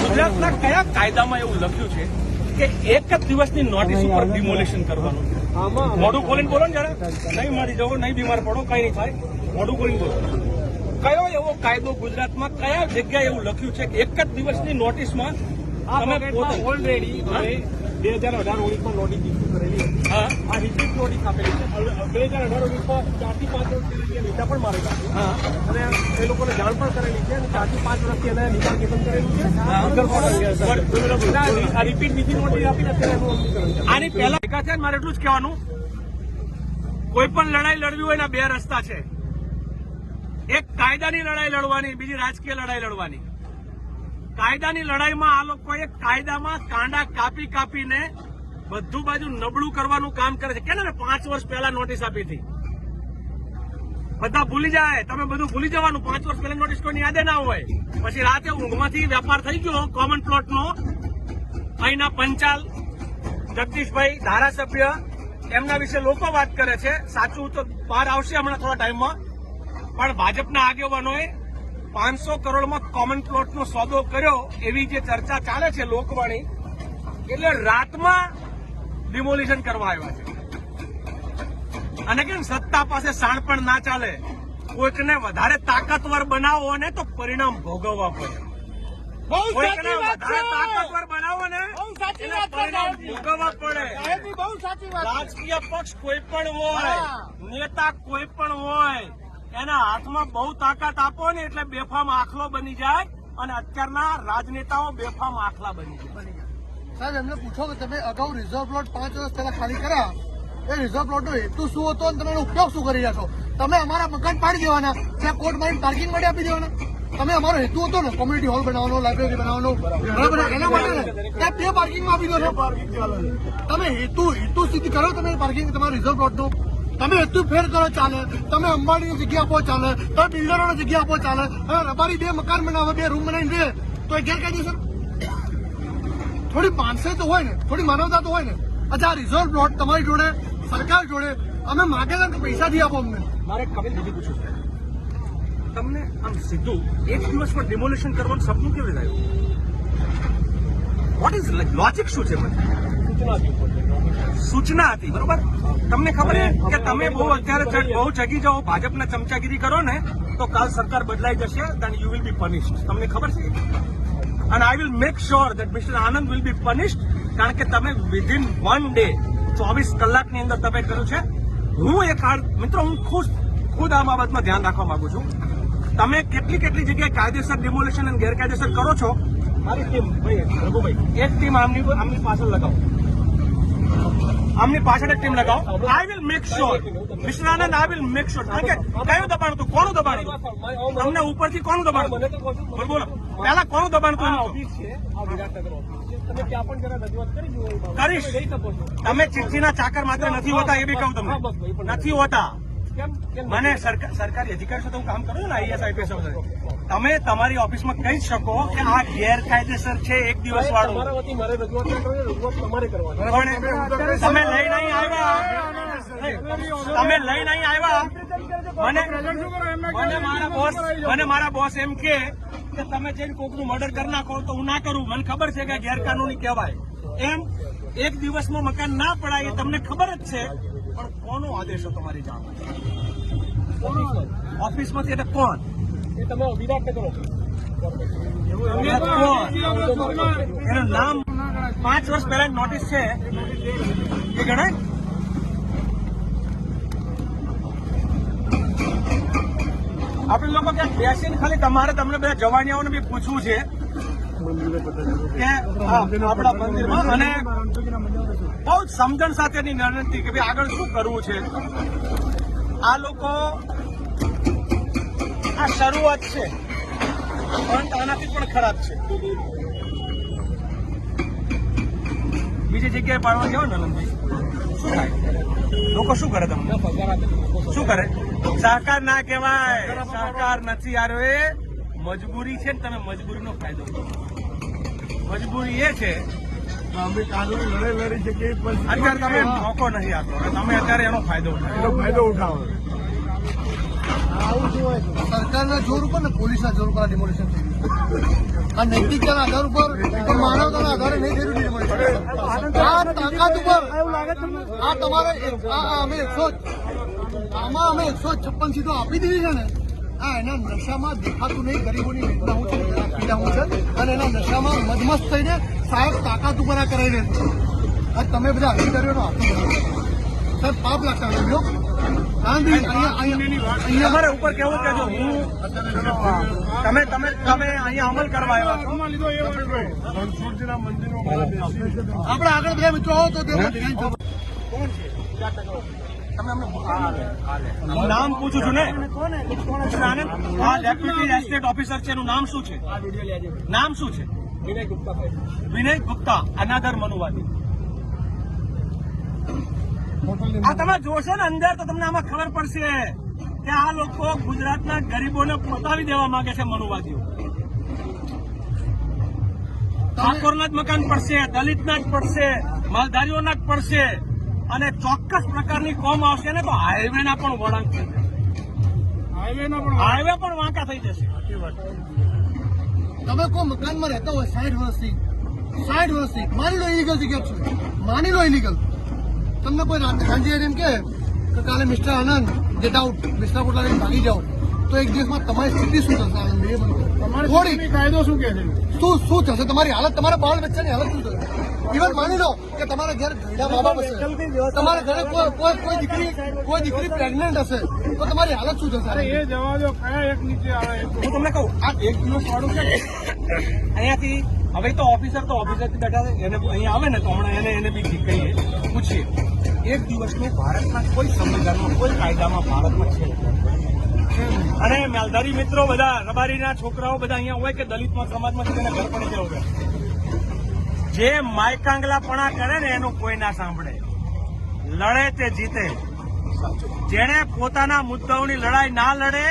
ગુજરાતના કયા કાયદામાં એવું લખ્યું છે કે એક જ દિવસની નોટિસ ઉપર ડિમોલિશન કરવાનું? મોઢું ખોલીને બોલો ને જરા. નહીં મરી જવો નહીં બીમાર પડો કઈ નહીં થાય. મોઢું ખોલીને બોલો. કયો એવો કાયદો ગુજરાતમાં કયા જગ્યાએ એવું લખ્યું છે કે એક જ દિવસની નોટિસમાં તમે પોતે ઓલરેડી બે હજાર અઢાર ઓગણીસમાં નોટિસ ઇસ્યુ કરેલી હતી. આ રિપીટ નોટિસ આપેલી છે. બે હજાર અઢાર ઓગણીસમાં ચારથી પાંચ વર્ષથી લીધા પણ મારેલા. છે અને એ લોકોને જાણ પણ કરેલી છે અને ચારથી પાંચ વર્ષથી એને નિકાલકેશન કરેલું છે. હા. વગર કોર્ટ આ રિપીટ બીજી નોટિસ આપીને અત્યારે એનું અમલીકરણ છે. આની પહેલા ભેગા છે મારે એટલું જ કહેવાનું. કોઈ પણ લડાઈ લડવી હોય ને બે રસ્તા છે. એક કાયદાની લડાઈ લડવાની બીજી રાજકીય લડાઈ લડવાની. કાયદાની લડાઈમાં આ લોકોએ કાયદામાં કાંડા કાપી કાપીને બધું બાજુ નબળું કરવાનું કામ કરે છે. કેને પાંચ વર્ષ પહેલા નોટિસ આપી હતી? બધા ભૂલી જાય. તમે બધું ભૂલી જવાનું. પાંચ વર્ષ પહેલા નોટિસ કોઈની યાદે ના હોય. પછી રાતે ઊંઘમાંથી વેપાર થઈ ગયો કોમન પ્લોટનો અહીંના પંચાલ, જગદીશભાઈ ધારાસભ્ય, એમના વિશે લોકો વાત કરે છે. સાચું તો બહાર આવશે હમણાં થોડા ટાઈમમાં. પણ ભાજપના આગેવાનોએ પાંચસો કરોડમાં કોમન પ્લોટનો સોદો કર્યો એવી જે ચર્ચા ચાલે છે લોકવાણી, એટલે રાતમાં ડિમોલિશન કરવા આવ્યા છે. અને કેમ સત્તા પાસે સાણ પણ ના ચાલે? કોઈકને વધારે તાકાતવર બનાવો ને તો પરિણામ ભોગવવા પડે. કોઈકને વધારે તાકાતવર બનાવો ને બહુ સાચી એને વાત છે, પરિણામ ભોગવવા પડે. બહુ સાચી વાત રાજકીય પક્ષ કોઈ પણ હોય નેતા કોઈ પણ હોય એના હાથમાં બહુ તાકાત આપો ને એટલે બેફામ આખલો બની જાય અને અત્યારના રાજનેતાઓ બેફામ આખલા બની જાય. સાહેબ એમને પૂછો કે તમે અગાઉ રિઝર્વ પ્લોટ પાંચ વર્ષ પહેલા ખાલી કર્યા? એ રિઝર્વ પ્લોટનો હેતુ શું હતો અને તમે એનો ઉપયોગ શું કરી રહ્યા છો? તમે અમારા મકાન પાડી દેવાના ત્યાં કોર્ટ મારી પાર્કિંગ માટે આપી દેવાના. તમે અમારો હેતુ હતો ને કોમ્યુનિટી હોલ બનાવવાનો લાઇબ્રેરી બનાવવાનો. બરાબર એના માટે ને ત્યાં બે પાર્કિંગમાં આપી દો છો. તમે હેતુ હેતુ સિદ્ધ કરો તમે પાર્કિંગ તમારા રિઝર્વ પ્લોટનું તમે હેતુ ફેર કરો ચાલે. તમે અંબાણીની જગ્યા આપો ચાલે. તમે બિલ્ડરોની જગ્યા આપો ચાલે. હવે રબારી બે મકાન બનાવે બે રૂમ બનાવીને દે તો એ ગેરકાયદેસર થોડી માનસે તો હોય ને થોડી માનવતા તો હોય ને. અચ્છા રિઝર્વ પ્લોટ તમારી જોડે સરકાર જોડે અમે માગેલા પૈસા પૈસાથી આપો અમને. મારે કપિલ બીજી પૂછું છે. તમને આમ સીધું એક દિવસમાં ડિમોલિશન કરવાનું સપનું કેવી રીતે આવ્યું? વોટ ઇઝ લોજિક શું છે મને સૂચના હતી બરોબર? તમને ખબર છે કે તમે બહુ અત્યારે બહુ જગી જાઓ ભાજપના ચમચાગીરી કરો ને તો કાલ સરકાર બદલાઈ જશે then you will be punished તમને ખબર છે? અને I will make sure that mister Anand will be punished કારણ કે તમે વિધિન વન ડે ચોવીસ કલાકની અંદર તમે કર્યું છે. હું એક કાર્ડ મિત્રો, હું ખુશ, ખુદ આ બાબતમાં ધ્યાન રાખવા માંગુ છું. તમે કેટલી કેટલી જગ્યાએ કાયદેસર ડિમોલેશન અને ગેરકાયદેસર કરો છો? મારી ટીમ ભાઈ, રઘુભાઈ, એક ટીમ આમની આમની પાછળ લગાવો. આમની પાછળ એક ટીમ લગાવો. I will make sure mister Anand I will make sure કારણ કે કયું દબાણ હતું? કોનું દબાણ હતું? તમને ઉપરથી કોનું દબાણ હતું? બોલો પહેલા કોનું દબાણ હતું? તમે. કરીશ. તમે ચિઠ્ઠીના ચાકર માત્ર નથી હોતા એ બી કહું તમને. પણ નથી હોતા. મને સરકાર- સરકારી અધિકારી સાથે હું કામ કરું ને આઈએસ આઈપીએસ તમે તમારી ઓફિસમાં કહી શકો કે આ ગેરકાયદેસર છે એક દિવસ વાળું. તમારા વતી મારે રજૂઆત ના કરવી રજૂઆત તમારે કરવાની. પણ તમે લઈ નહીં આવ્યા. તમે લઈ નહીં આવ્યા. મને મને મારા બોસ મને મારા બોસ એમ કે કે તમે જઈને કોકનું મર્ડર કરી નાખો તો હું ના કરું. મને ખબર છે કે ગેરકાનૂની કહેવાય. એમ એક દિવસમાં મકાન ના પડાય એ તમને ખબર જ છે. પણ કોનો આદેશ હતો તમારી જાણ ઓફિસમાંથી એટલે કોણ? એ તમે વિરાટનગર ઓફિસ એનું નામ પાંચ વર્ષ પહેલા નોટિસ છે. એ ગણાય? આપણે લોકો ક્યાંક બેસીને ખાલી તમારે તમને બધા જવાનીઓને બી પૂછવું છે. આપણા મંદિરમાં અને બહુ જ સમજણ સાથેની વિનંતી કે ભાઈ આગળ શું કરવું છે. આ લોકો આ શરૂઆત છે પણ આનાથી પણ ખરાબ છે. બીજી જગ્યાએ પાડવા જાઓ ને આનંદભાઈ શું થાય? લોકો શું કરે તમને? શું કરે? સહકાર ના કહેવાય. સહકાર નથી આવ્યો એ. મજબૂરી છે ને તમે મજબૂરીનો ફાયદો. મજબૂરી એ છે અમે કાનૂની લડાઈ લડી શકીએ અત્યારે તમે મોકો નથી આપતો. તમે અત્યારે એનો ફાયદો ઉઠાવો. ફાયદો ઉઠાવો. સરકારના જોર ઉપર ને પોલીસના જોર ઉપર ડિમોલિશન થઈ ગયું આ નૈતિકતાના આધાર ઉપર પણ માનવતાના આધારે નહીં થયેલું ડીલ આ તાકાત ઉપર આ તમારે અમે એકસો આમાં અમે એકસો છપ્પન સીટો આપી દીધી છે ને આ એના નશામાં દેખાતું નહીં ગરીબોની વેદના હું છે પીડા હું છે અને એના નશામાં મદમસ્ત થઈને સાહેબ તાકાત ઉપર આ કરાવી દે છે. આ તમે બધા અધિકારીઓનો હાથ સાહેબ પાપ લાગતા તમારે ઉપર કેવું કે હું તમે તમે તમે અહીંયા અમલ કરવા આવ્યા છો. આપણે આગળ બધા મિત્રો આવો તો કોણ ધ્યાન નામ પૂછું છું ને? આ ડેપ્યુટી એસ્ટેટ ઓફિસર છે એનું નામ શું છે? નામ શું છે? વિનય ગુપ્તા વિનય ગુપ્તા અનાદર મનુવાદી. આ તમે જોશો ને અંદર તો તમને આમાં ખબર પડશે કે આ લોકો ગુજરાતના ગરીબોને પતાવી દેવા માંગે છે મનુવાદીઓ. ઠાકોરના જ મકાન પડશે દલિતના જ પડશે માલધારીઓના જ પડશે. અને ચોક્કસ પ્રકારની કોમ આવશે ને તો હાઈવેના પણ વળાંક હાઈવેના પણ હાઈવે પણ વાંકા થઈ જશે. તમે કોઈ મકાનમાં રહેતા હોય સાઠ વર્ષથી સાઠ વર્ષથી માની લો ઇલીગલ જગ્યા છું. માની લો ઇલીગલ તમને કોઈ સાંજે એમ કે કાલે mister Anand get out mister Kotla ભાગી જાઓ. તો એક દિવસમાં તમારી સ્થિતિ શું થશે? આનંદ એ તમારે થોડી કાયદો શું કે છે? શું શું થશે? તમારી હાલત તમારા બાળ બચ્ચાની હાલત શું થશે? ઇવન માની લો કે તમારા ઘેર ઘરડા મા બાપ હશે. તમારા ઘરે કોઈ દીકરી કોઈ દીકરી પ્રેગ્નન્ટ હશે તો તમારી હાલત શું થશે? અરે એ જવા દો કયા એક નીચે આવે? હું તમને કહું આ એક દિવસ વાળું છે. અહીંયાથી હવે તો ઓફિસર તો ઓફિસરથી બેઠા છે એને અહીંયા આવે ને તો હમણાં એને એને બી કહીએ પૂછીએ. એક દિવસનું ભારતના કોઈ સંવિધાનમાં કોઈ કાયદામાં ભારતમાં છે? અને માલધારી મિત્રો બધા, રબારીના છોકરાઓ બધા અહીંયા હોય કે દલિતમાં સમાજમાં તેના ઘર પણ જવું હોય. જે માયકાંગલાપણા કરે ને એનું કોઈ ના સાંભળે. લડે તે જીતે. જેણે પોતાના મુદ્દાઓની લડાઈ ના લડે